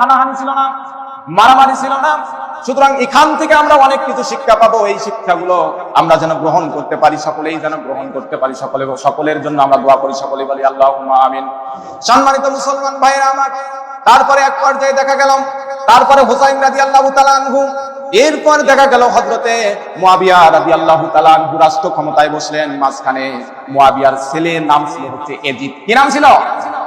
হানাহানি ছিল না, মারামারি ছিল না। সুতরাং এখান থেকে আমরা অনেক কিছু শিক্ষা পাবো। এই শিক্ষাগুলো আমরা যেন গ্রহণ করতে পারি, সকলেই যেন গ্রহণ করতে পারি, সকলে, সকলের জন্য আমরা দোয়া করি, সকলে বলি আল্লাহ আমিন। সম্মানিত মুসলমান ভাইরা আমার তারপরে এক পর্যায়ে দেখা গেল, তারপরে হুসাইন রাজি আল্লাহ এরপর দেখা গেল হজরতে মুয়াবিয়া রাজি আল্লাহ রাষ্ট্র ক্ষমতায় বসলেন, মাঝখানে মুয়াবিয়ার ছেলের নাম ছিল হচ্ছে কি নাম ছিল?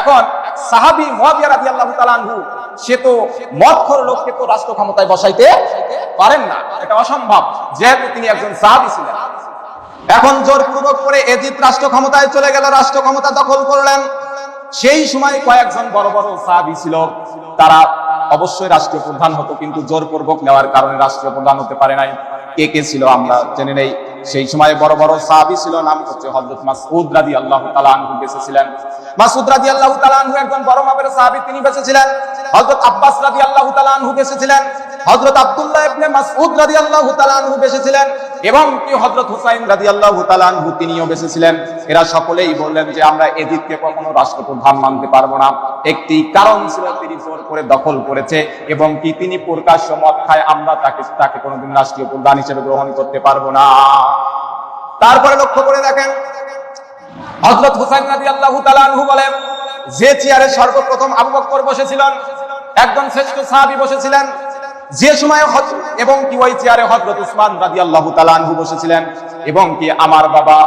এখন সাহাবি আনহু, সে তো মদখোর লোককে তো রাষ্ট্র ক্ষমতায় বসাইতে পারেন না। এটা অসম্ভব, যেহেতু তিনি একজন সাহাবি ছিলেন। এখন জোরপূর্বক করে এজিদ রাষ্ট্র ক্ষমতায় চলে গেল, রাষ্ট্র ক্ষমতা দখল করলেন। সেই সময় কয়েকজন বড় বড় সাহাবি ছিল। তারা অবশ্যই রাষ্ট্রীয় প্রধান হতো, কিন্তু জোরপূর্বক নেওয়ার কারণে রাষ্ট্রীয় প্রধান হতে পারে নাই। কে কে ছিল আমরা জেনে নেই। সেই সময় বড় বড় সাহাবি ছিল, নাম হচ্ছে হজরত মাসুদ রাদি আল্লাহ তালাহু বেঁচে ছিলেন রাজি আল্লাহ তালু একজন বড় মাপের সাহাবি, তিনি বেঁচে ছিলেন হযরত আব্বাস রাজি আল্লাহ তালু বেঁচে ছিলেন হযরত আব্দুল্লাহ ইবনে মাসউদ রাদিয়াল্লাহু তাআলা আনহু বেঁচে ছিলেন এবং কি হযরত হুসাইন রাদিয়াল্লাহু তাআলা আনহু তিনিও বেঁচে ছিলেন এরা সকলেই বললেন যে আমরা এদিককে কখনো রাষ্ট্রপ্রধান মানতে পারব না। একটি কারণ ছিল তিনি জোর করে দখল করেছে এবং কি তিনি প্রকাশ্য মত খায় আমরা তাকে তাকে কোনোদিন রাষ্ট্রীয় প্রধান হিসেবে গ্রহণ করতে পারব না। তারপরে লক্ষ্য করে দেখেন, হযরত হুসাইন রাদিয়াল্লাহু তাআলা আনহু বলেন, যে চেয়ারে সর্বপ্রথম আবু বকর বসেছিলেন, একজন শ্রেষ্ঠ সাহাবী বসেছিলেন যে সময় এবং কি ওই চেয়ারে হযরত উসমান রাদিয়াল্লাহু তাআলা আনহু বসেছিলেন এবং কি আমার বাবা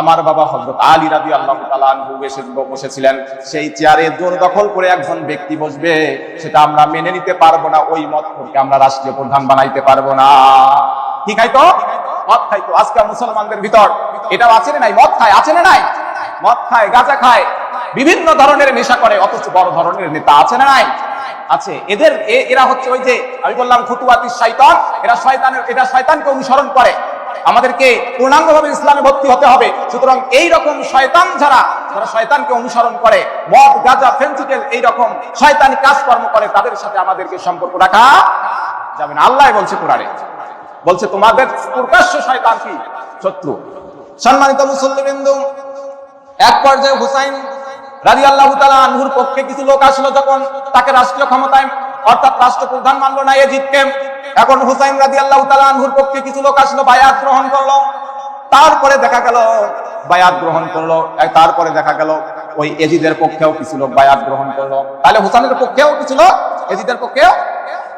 আমার বাবা হযরত আলী রাদিয়াল্লাহু তাআলা আনহু বসে, বসেছিলেন, সেই চেয়ারে জোর দখল করে একজন ব্যক্তি বসবে, সেটা আমরা মেনে নিতে পারব না, ওই মত থেকে আমরা রাষ্ট্রীয় প্রধান বানাইতে পারব না। কি খাইতো? মদ খাইতো। আজকাল মুসলমানদের ভিতর এটাও আছে না নাই? মদ খায়? আছে না নাই? মদ খায়, গাঁজা খায়। বিভিন্ন ধরনের নেশা করে, অথচ বড় ধরনের নেতা আছে না নাই? আছে। এদের এরা হচ্ছে ওই যে আমি বললাম খুতুয়াতি শয়তান, এরা শয়তানের এটা শয়তানকে অনুসরণ করে। আমাদেরকে পূর্ণাঙ্গভাবে ইসলামে ভর্তি হতে হবে। সুতরাং এই রকম শয়তান যারা যারা শয়তানকে অনুসরণ করে, মদ, গাজা, ফেন্সিকেল, এই রকম শয়তানি কাজকর্ম করে, তাদের সাথে আমাদেরকে সম্পর্ক রাখা যাবে না। আল্লাহ বলছে কোরআনে। বলছে, তোমাদের প্রকাশ্য শয়তান কি? শত্রু। সম্মানিত মুসল্লিবৃন্দু এক পর্যায়ে হুসাইন রাজি আল্লাহ আনহুর পক্ষে কিছু লোক আসলো যখন তাকে রাষ্ট্রীয় ক্ষমতায়, অর্থাৎ রাষ্ট্রপ্রধান মানলো না এজিদকে। এখন হুসাইন রাজি আল্লাহ আনহুর পক্ষে কিছু লোক আসলো, বায়াত গ্রহণ করল। তারপরে দেখা গেল, বায়াত গ্রহণ করল। তারপরে দেখা গেল, ওই এজিদের পক্ষেও কিছু লোক বায়াত গ্রহণ করল। তাহলে হুসাইনের পক্ষেও কিছু লোক, এজিদের পক্ষেও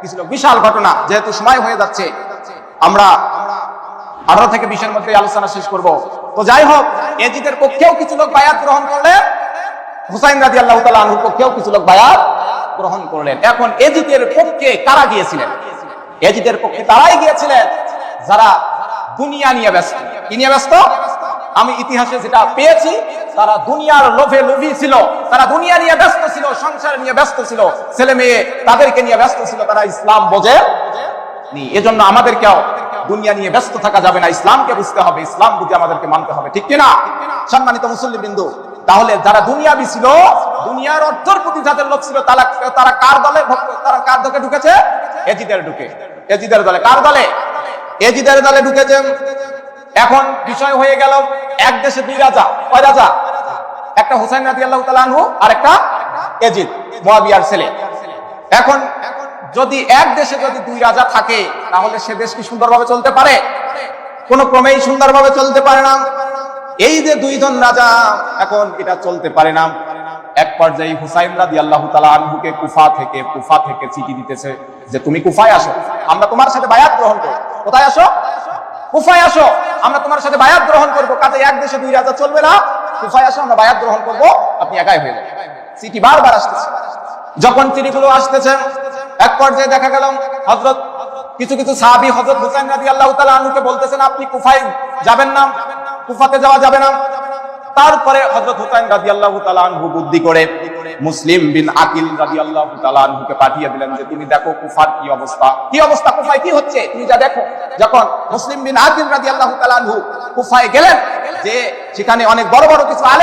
কিছু লোক। বিশাল ঘটনা, যেহেতু সময় হয়ে যাচ্ছে। আমরা আঠারো থেকে বিশের মধ্যে আলোচনা শেষ করব। তো যাই হোক, এজিদের পক্ষেও কিছু লোক বায়াত গ্রহণ করলেন হুসাইন রাজি আল্লাহ আনহুর পক্ষেও কিছু লোক বায়াত গ্রহণ করলেন। এখন এজিদের পক্ষে কারা গিয়েছিলেন? এজিদের পক্ষে তারাই গিয়েছিলেন। যারা দুনিয়া নিয়ে ব্যস্ত। কি নিয়ে ব্যস্ত? আমি ইতিহাসে যেটা পেয়েছি, তারা দুনিয়ার লোভে লোভী ছিল। তারা দুনিয়া নিয়ে ব্যস্ত ছিল, সংসার নিয়ে ব্যস্ত ছিল। ছেলে মেয়ে তাদেরকে নিয়ে ব্যস্ত ছিল, তারা ইসলাম বোঝে নি। এজন্য আমাদেরকেও দুনিয়া নিয়ে ব্যস্ত থাকা যাবে না। ইসলামকে বুঝতে হবে, ইসলাম বুঝে আমাদেরকে মানতে হবে। ঠিক কিনা? সম্মানিত মুসল্লি বিন্দু তাহলে যারা দুনিয়াবি ছিল, দুনিয়ার অর্থের প্রতি যাদের লোক ছিল, তারা তারা কার দলে তারা কার দলে ঢুকেছে? এজিদের ঢুকে। এজিদের দলে। কার দলে? এজিদের দলে ঢুকেছে। এখন বিষয় হয়ে গেল, এক দেশে দুই রাজা। কয় রাজা? একটা হুসাইন রাজি আল্লাহ তালানহু আর একটা এজিদ, মোয়াবিয়ার ছেলে। এখন যদি এক দেশে যদি দুই রাজা থাকে, তাহলে সে দেশ কি সুন্দরভাবে চলতে পারে? কোন ক্রমেই সুন্দরভাবে চলতে পারে না। এই যে দুইজন রাজা, এখন এটা চলতে পারে না। এক পর্যায়ে হুসাইন রাদি আল্লাহ তালা আনহুকে কুফা থেকে কুফা থেকে চিঠি দিতেছে যে, তুমি কুফায় আসো, আমরা তোমার সাথে বায়াত গ্রহণ করব। কোথায় আসো? কুফায় আসো, আমরা তোমার সাথে বায়াত গ্রহণ করব। কাজে এক দেশে দুই রাজা চলবে না। কুফায় আসো, আমরা বায়াত গ্রহণ করব। আপনি একাই হয়ে যাবেন। চিঠি বারবার আসতেছে। যখন চিঠিগুলো আসতেছে, এক পর্যায়ে দেখা গেল হজরত কিছু কিছু সাহাবি হজরত হুসাইন রাজি আল্লাহ তালা আনুকে বলতেছেন, আপনি কুফায় যাবেন না। কুফাতে যাওয়া যাবে না। তারপরে হজরত হুসাইন রাজি আল্লাহ তালু বুদ্ধি করে মুসলিম বিন আকিল রাজি আল্লাহ তালুকে পাঠিয়ে দিলেন যে, তুমি দেখো কুফার কি অবস্থা? কি অবস্থা? কুফায় কি হচ্ছে? তুমি যা দেখো। যখন মুসলিম বিন আকিল রাজি আল্লাহ তালু কুফায় গেলেন, যে সেখানে অনেক বড় বড় কিছু আলেম